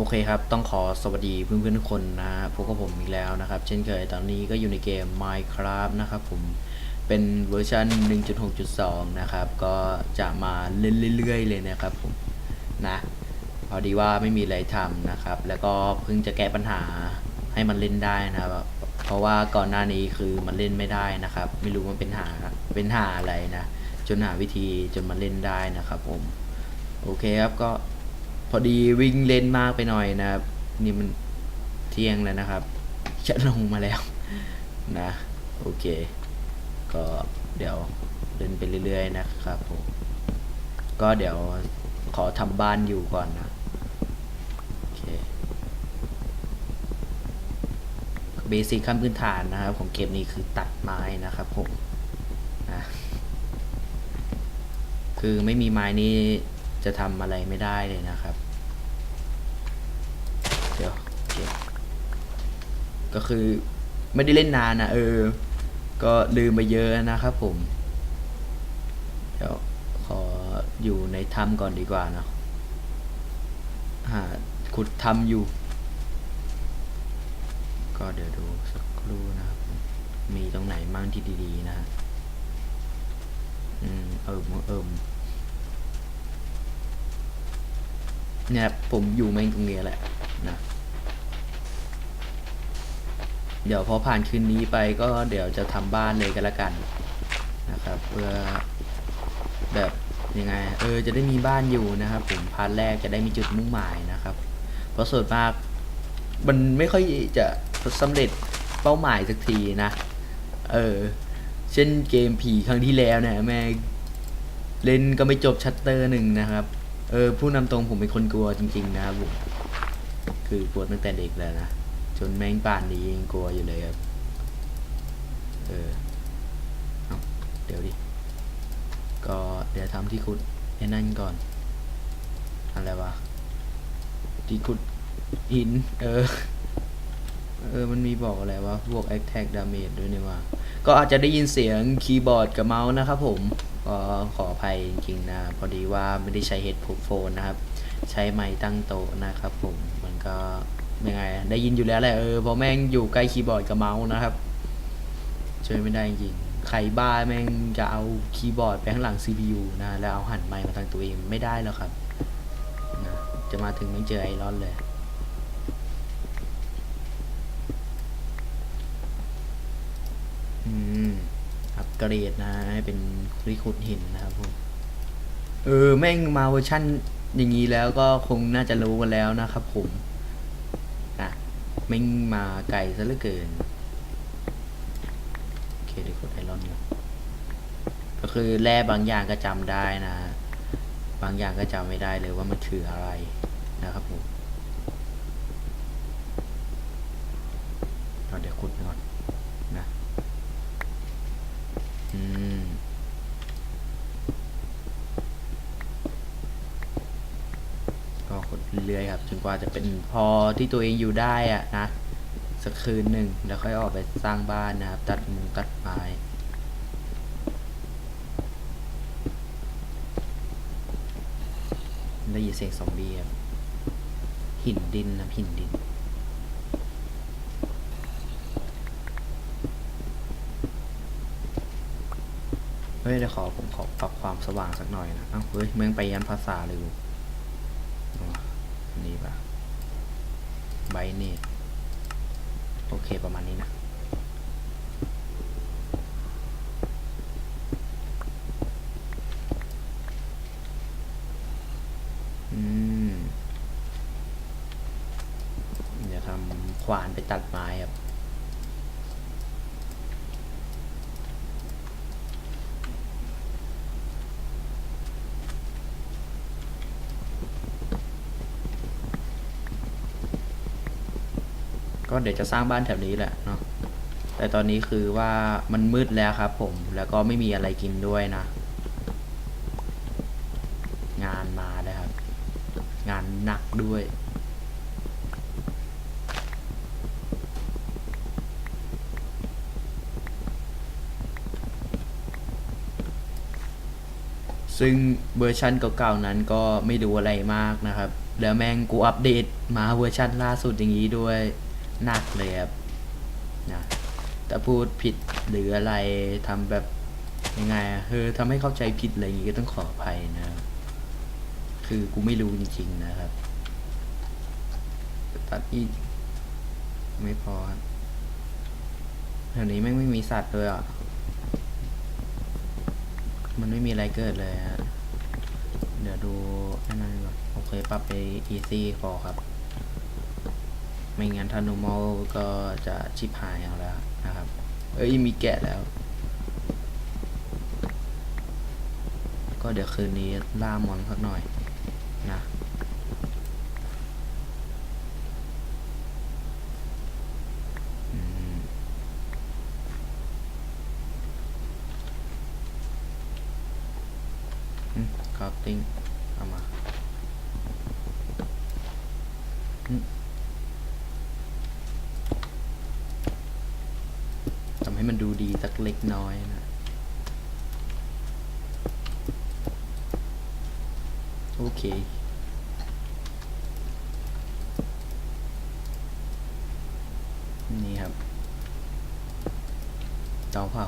โอเคครับ ต้องขอสวัสดีเพื่อนๆทุกคนนะฮะพบกับผมอีกแล้วนะครับ เช่นเคยตอนนี้ก็อยู่ในเกม Minecraft นะครับผม เป็นเวอร์ชัน1.6.2 นะครับ ก็จะมาเล่นเรื่อยๆเลยนะครับผม นะ พอดีว่าไม่มีอะไรทำนะครับ แล้วก็เพิ่งจะแก้ปัญหาให้มันเล่นได้นะครับ เพราะว่าก่อนหน้านี้คือมันเล่นไม่ได้นะครับ ไม่รู้มันเป็นหา เป็นหาอะไรนะ จนหาวิธีจนมันเล่นได้นะครับผม โอเคครับก็ พอดีวิ่งเล่นมากไปหน่อยนะครับ นี่มันเที่ยงแล้วนะครับจะลงมาแล้วนะ โอเค ก็เดี๋ยวเดินไปเรื่อยๆนะครับผมก็เดี๋ยวขอทำบ้านอยู่ก่อนนะโอเคเบสิกขั้นพื้นฐานนะครับ ของเกมนี้คือตัดไม้นะครับผมนะคือไม่มีไม้นี้ จะทำอะไรไม่ได้เลยนะครับ เดี๋ยวก็คือไม่ได้เล่นนานนะเออ ก็ลืมไปเยอะนะครับผม เดี๋ยวขออยู่ในถ้ำก่อนดีกว่าเนาะหาขุดถ้ำอยู่ ก็เดี๋ยวดูสักครู่นะครับ มีตรงไหนมั่งที่ดีๆนะฮะอืม เอิมเอิม เนี่ยผมอยู่แม่งตรงนี้แหละนะเดี๋ยวพอผ่านคืนนี้ไปก็เดี๋ยวจะทำบ้านเลยกันละกันนะครับ เพื่อแบบยังไงเออจะได้มีบ้านอยู่นะครับผมพาร์ทแรกจะได้มีจุดมุ่งหมายนะครับ เพราะส่วนมากมันไม่ค่อยจะสำเร็จเป้าหมายสักทีนะเออเช่นเกมผีครั้งที่แล้วเนี่ยแม่เล่นก็ไม่จบชัตเตอร์หนึ่งนะครับ เออผู้นำตรงผมเป็นคนกลัวจริง ๆ นะครับผมคือกลัวตั้งแต่เด็กแล้วนะจนแม่งป่านนี้ยังกลัวอยู่เลยครับเออเอาเดี๋ยวดิก็เดี๋ยวทำที่ขุดไอ้นั่นก่อนอะไรวะที่ขุดหิน เออ เออ มันมีบอกอะไรวะบวก attack damage ด้วยเนี่ยว่า ก็อาจจะได้ยินเสียงคีย์บอร์ดกับเมาส์นะครับผม ก็ขออภัยจริงๆนะ พอดีว่าไม่ได้ใช้เฮดโฟนนะครับ ใช้ไม้ตั้งโต๊ะนะครับผม มันก็ยังไง ได้ยินอยู่แล้วแหละเออเพราะแม่งอยู่ใกล้คีย์บอร์ดกับเมาส์นะครับ ช่วยไม่ได้จริง ใครบ้าแม่งจะเอาคีย์บอร์ดไปข้างหลัง CPU นะ แล้วเอาหันไมค์มาทางตัวเองไม่ได้แล้วครับนะจะมาถึงไม่เจอไอรอนเลย อืม อัป เกรดนะให้เป็นริขุดหินนะครับผมเออแม่งมาเวอร์ชั่นอย่างนี้แล้วก็คงน่าจะรู้กันแล้วนะครับผมนะแม่งมาไกลซะเหลือเกินโอเคเดี๋ยวกดไอรอนก่อนก็คือแร่บางอย่างก็จำได้นะ บางอย่างก็จำไม่ได้เลยว่ามันคืออะไรนะครับผมเอาเดี๋ยวขุดก่อนนะ อืม ก็ขุด เรื่อยๆครับจนกว่าจะเป็นพอที่ตัวเองอยู่ได้อะนะสักคืนหนึ่งแล้วค่อยออกไปสร้างบ้านนะครับ ตัดมุงตัดไม้ได้ยินเสียงซอมบี้ครับหินดินนะหินดิน เฮ้ยเดี๋ยวขอผมขอปรับความสว่างสักหน่อยนะเอ้าเฮ้ยเมืองไปยันภาษาเลยกูอ๋อ นี่ปะไบเนตโอเคประมาณนี้นะ อืมเดี๋ยวทำขวานไปตัดไม้ครับ ก็เดี๋ยวจะสร้างบ้านแถวนี้แหละเนาะแต่ตอนนี้คือว่ามันมืดแล้วครับผมแล้วก็ไม่มีอะไรกินด้วยนะ งานมาแล้วครับ งานหนักด้วย ซึ่งเวอร์ชันเก่าๆนั้นก็ไม่ดูอะไรมากนะครับ แล้วแม่งกูอัปเดตมาเวอร์ชันล่าสุดอย่างนี้ด้วย หนักเลยครับนะแต่พูดผิดหรืออะไรทำแบบยังไงอะคือทำให้เข้าใจผิดอะไรอย่างงี้ก็ต้องขออภัยนะครับคือกูไม่รู้จริงๆนะครับตัดอีกไม่พอแถวนี้แม่งไม่มีสัตว์เลยอะ มันไม่มีอะไรเกิดเลยฮะ เดี๋ยวดูแค่นั้นก่อน โอเคปรับไป easy พอครับ ไม่งั้นถ้า normal ก็จะชิบหายเอาแล้วนะครับ เอ้ยมีแกะแล้ว ก็เดี๋ยวคืนนี้ล่ามอนสักหน่อยนะอืมครับติ้งามาอืมทำให้มันดูดีสักเล็กน้อยนะโอเค นี่ครับเตาเผา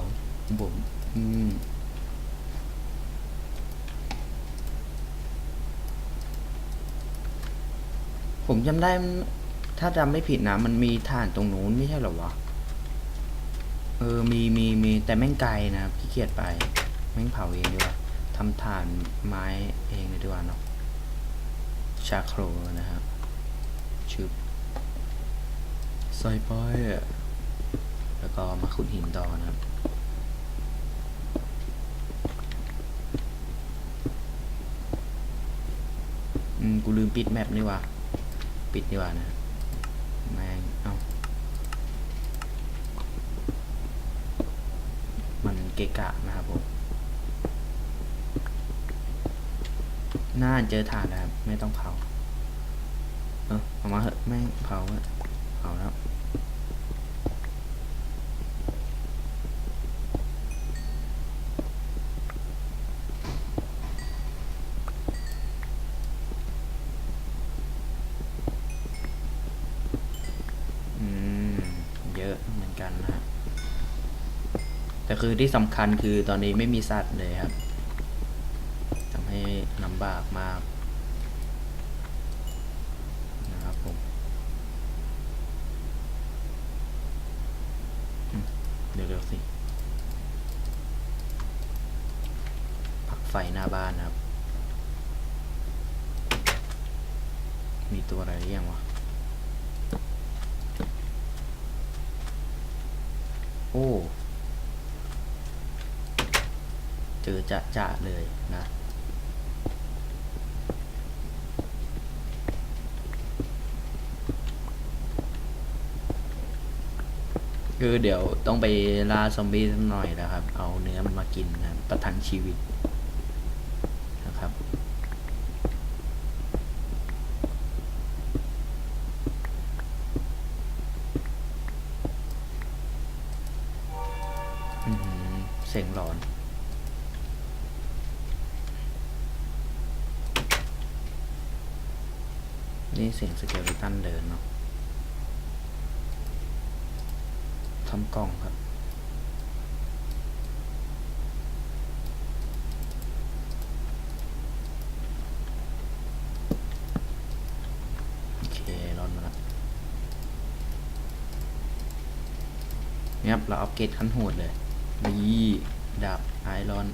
ผมอืมผมจำได้มันถ้าจำไม่ผิดนะ มันมีถ่านตรงนู้นไม่ใช่เหรอวะ เออ มีมีมีแต่แม่งไกลนะขี้เกียจไป แม่งเผาเองดีกว่าทำถ่านไม้เองเลยดีกว่าเนาะชาโครนะครับชุบใส่ไปอะแล้วก็มาขุดหินต่อนะครับอืม กูลืมปิดแมปนี่ว่ะปิดดีกว่านะ แม่ง เอ้า มันเกะกะนะครับผมน่าเจอถ่านแล้วไม่ต้องเผา เออออกมาเหอะไม่เผาเผาแล้ว อืม เยอะเหมือนกันนะฮะแต่คือ ที่สำคัญคือตอนนี้ไม่มีสัตว์เลยครับทำให้ลำบากมากนะครับผมอืมเดี๋ยวๆสิปักไฟหน้าบ้านนะครับ มีตัวอะไรหรือยังวะ โอ้ เจอจะจะเลยนะคือเดี๋ยวต้องไปล่าซอมบี้สักหน่อยนะครับ เอาเนื้อมันมากินนะประทังชีวิต สียงสเกลตันเดินเนาะทำกล้องครับโอเครอนมาแล้วเนี่ยครับเราอัปเกรดขั้นโหดเลยนี่ดาบไอรอน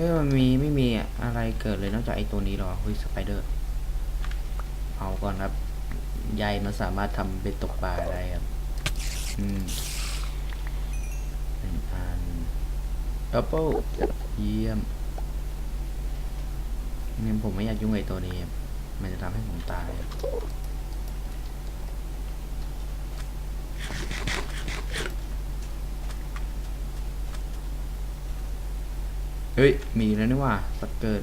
เฮ้ยมันมีไม่มีอะไรเกิดเลยนอกจากไอตัวนี้หรอเฮ้ยสไปเดอร์เอาก่อนครับใยมันสามารถทำเป็นตกปลาได้ครับอืมหนึ่งอันแอปเปิลเยี่ยมงั้นผมไม่อยากยุ่งไอตัวนี้ครับมันจะทำให้ผมตายครับเฮ้ย มีแล้วนี่ว่าสักเกิด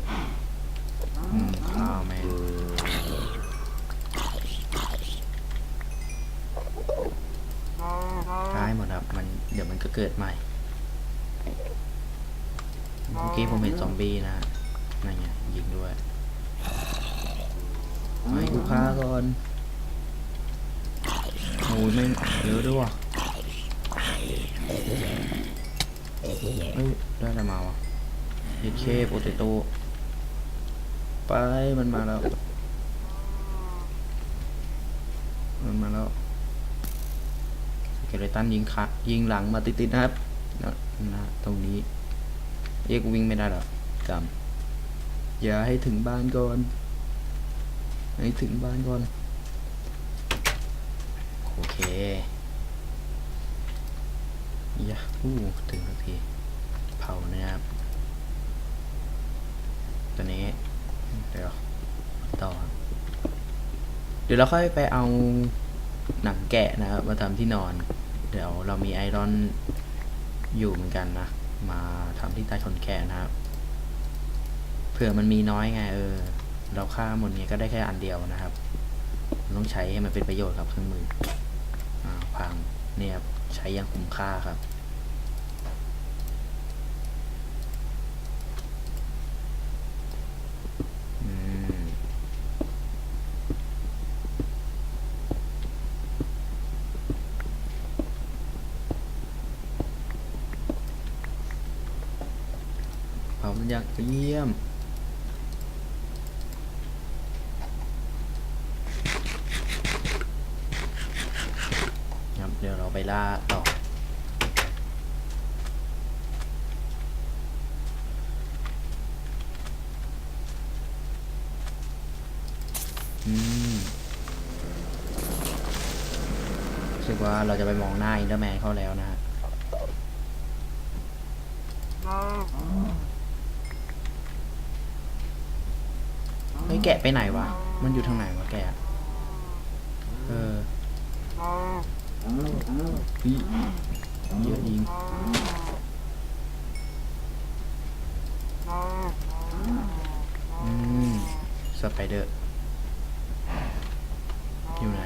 อืมข้าวแม่งหมดครับ มันเดี๋ยวมันก็เกิดใหม่ เมื่อกี้ผมเห็นซอมบี้นะฮะนั่นไงยิงด้วยเอาให้กูฆ่าก่อนโอ้ยไม่เยอะด้วยวะเอ้ย ได้อะไรมาวะ เยดเคโปเตโต้ไปมันมาแล้ว มันมาแล้วเกเลตันยิงคะยิงหลังมาติดๆนะครับนะนะตรงนี้ เอกวิ่งไม่ได้หรอกจำอย่าให้ถึงบ้านก่อน ให้ถึงบ้านก่อน โอเคยาฮู้ถึงสักทีเผานะครับ ตัวนี้ เดี๋ยวต่อ เดี๋ยวเราค่อยไปเอาหนังแกะนะครับ มาทำที่นอน เดี๋ยวเรามีไอรอนอยู่เหมือนกันนะ มาทำที่ใต้ขนแขนนะครับ เผื่อมันมีน้อยไงเออ เราฆ่าหมดเนี้ยก็ได้แค่อันเดียวนะครับ ต้องใช้ให้มันเป็นประโยชน์ครับเครื่องมือ อ่าพังเนี่ยครับใช้อยังคุ้มค่าครับ อืม เผามันอย่างเยี่ยม ครับ เดี๋ยวเรา ไปล่าต่อ อืมรู้สึกว่าเราจะไปมองหน้าอินเตอร์แมนเขาแล้วนะฮะเฮ้ยแกะไปไหนวะ มันอยู่ทางไหนวะแกะ เออ เฮ้ยเยอะยิงอืมสไปเดอร์อยู่ไหน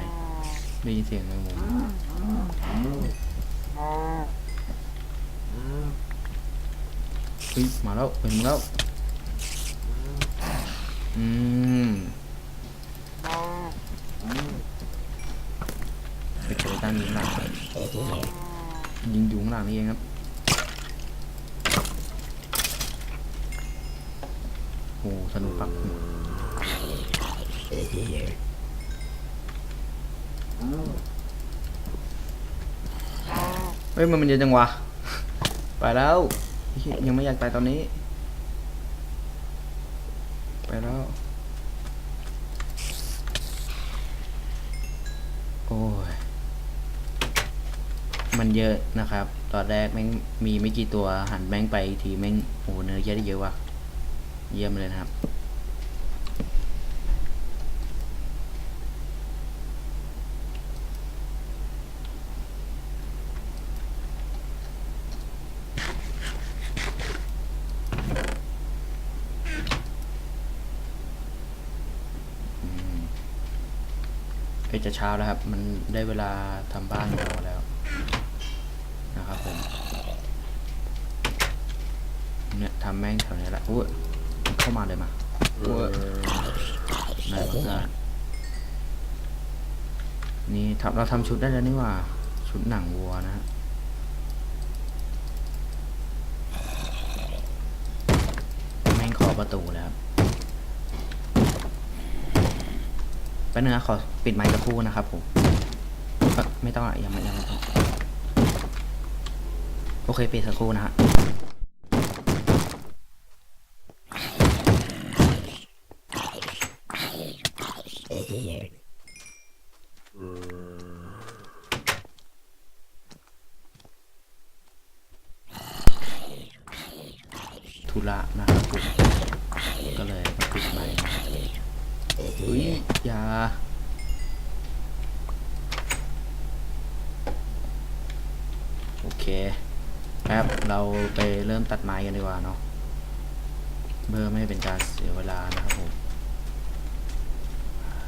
ได้ยินเสียงแมงมุมเฮ้ยมาแล้วเห็นแล้วอืมไปเจอตั้งยิงหลังยิงอยู่ข้างหลังนี่เองครับ โอ้สนุกปักเฮ้ยมันมันเยอะจังวะ ไปแล้ว ยังไม่อยากตายตอนนี้ ไปแล้ว โอ้ย มันเยอะนะครับ ตอนแรกแม่งมีไม่กี่ตัวหันแม่งไปทีแม่งโอ้เนื้อเยอะได้เยอะว่ะ เยี่ยมเลยนะครับอืมเอ้ยจะเช้าแล้วครับ มันได้เวลาทำบ้านของเราแล้วนะครับผมเนี่ยทำแม่งแถวนี้ละอุ้ เข้ามาเลยมาอุ้ยนายประกาศนี่ทำเราทำชุดได้แล้วนี่ว่า ชุดหนังวัวนะฮะแม่งขอประตูแล้วครับแป๊บนึงนะขอปิดไมค์สักครู่นะครับผมไม่ต้องอะยังไม่ยังไม่ต้องโอเคปิดสักครู่นะฮะ ธุระนะครับผมก็เลยมาปิดไมค์นะครับอุ้ยยาโอเคครับเราไปเริ่มตัดไม้กันดีกว่าเนาะเพื่อไม่เป็นการเสียเวลานะครับผม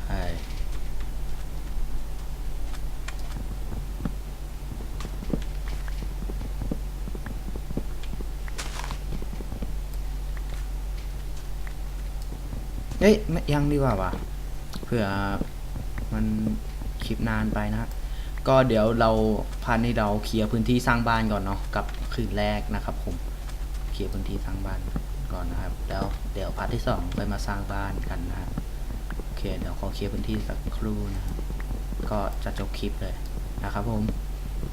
ใช่ เอ้ยไม่ยังดีกว่าวะเผื่อมันคลิปนานไปนะก็เดี๋ยวเราพันให้เราเคลียร์พื้นที่สร้างบ้านก่อนเนาะกับคืนแรกนะครับผมเคลียร์พื้นที่สร้างบ้านก่อนนะครับแล้วเดี๋ยวพาร์ทที่สองไปมาสร้างบ้านกันนะครับโอเคเดี๋ยวขอเคลียร์พื้นที่สักครู่นะครับก็จะจบคลิปเลยนะครับผม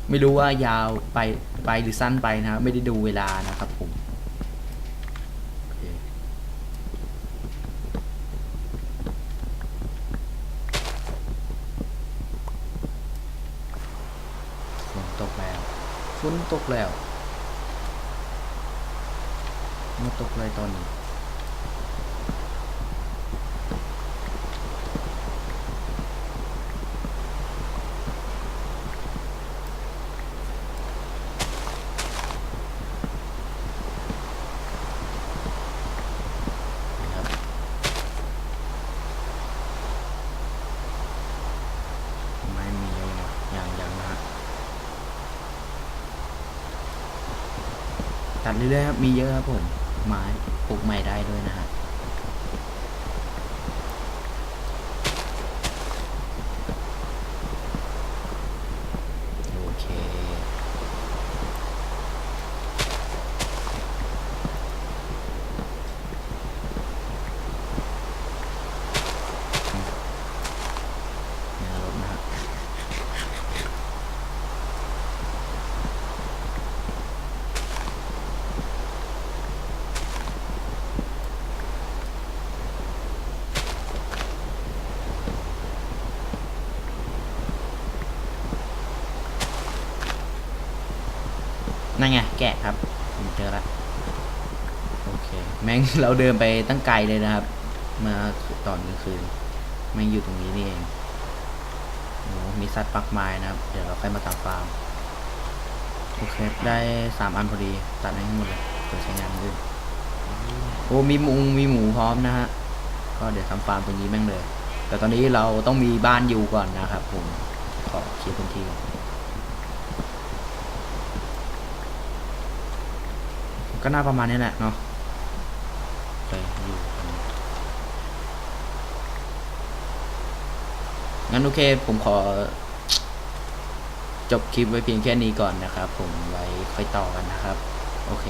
ไม่รู้ว่ายาวไปไปหรือสั้นไปนะครับไม่ได้ดูเวลานะครับผมโอเคฝนตกแล้ว ฝนตกแล้วมาตกเลยตอนนี้ นะครับไม่มีเลยนะอย่างอย่างนะฮะ ตัดเรื่อยๆครับมีเยอะครับผมไม้ปลูกใหม่ได้ด้วยนะฮะ โอเค หน้ารถนะฮะ นั่นไงแกะครับเจอละโอเค แม่งเราเดินไปตั้งไกลเลยนะครับมื่อตอนกลางคืนแม่งอยู่ตรงนี้นี่เองโอ้มีสัตว์ปักไม้นะครับ เดี๋ยวเราค่อยมาตามฟาร์มโอเค ได้สามอันพอดีตัดให้หมดเลยเพื่อใช้งานอื่นโอ้มีหมูมีหมูพร้อมนะฮะก็เดี๋ยวทำฟาร์มตรงนี้แม่งเลย แต่ตอนนี้เราต้องมีบ้านอยู่ก่อนนะครับผมขอเคลียร์พื้นที่ ก่อนก็น่าประมาณนี้แหละเนาะโอเคอยู่กันงั้นโอเคผมขอ จบคลิปไว้เพียงแค่นี้ก่อนนะครับ ผมไว้ค่อยต่อกันนะครับ โอเค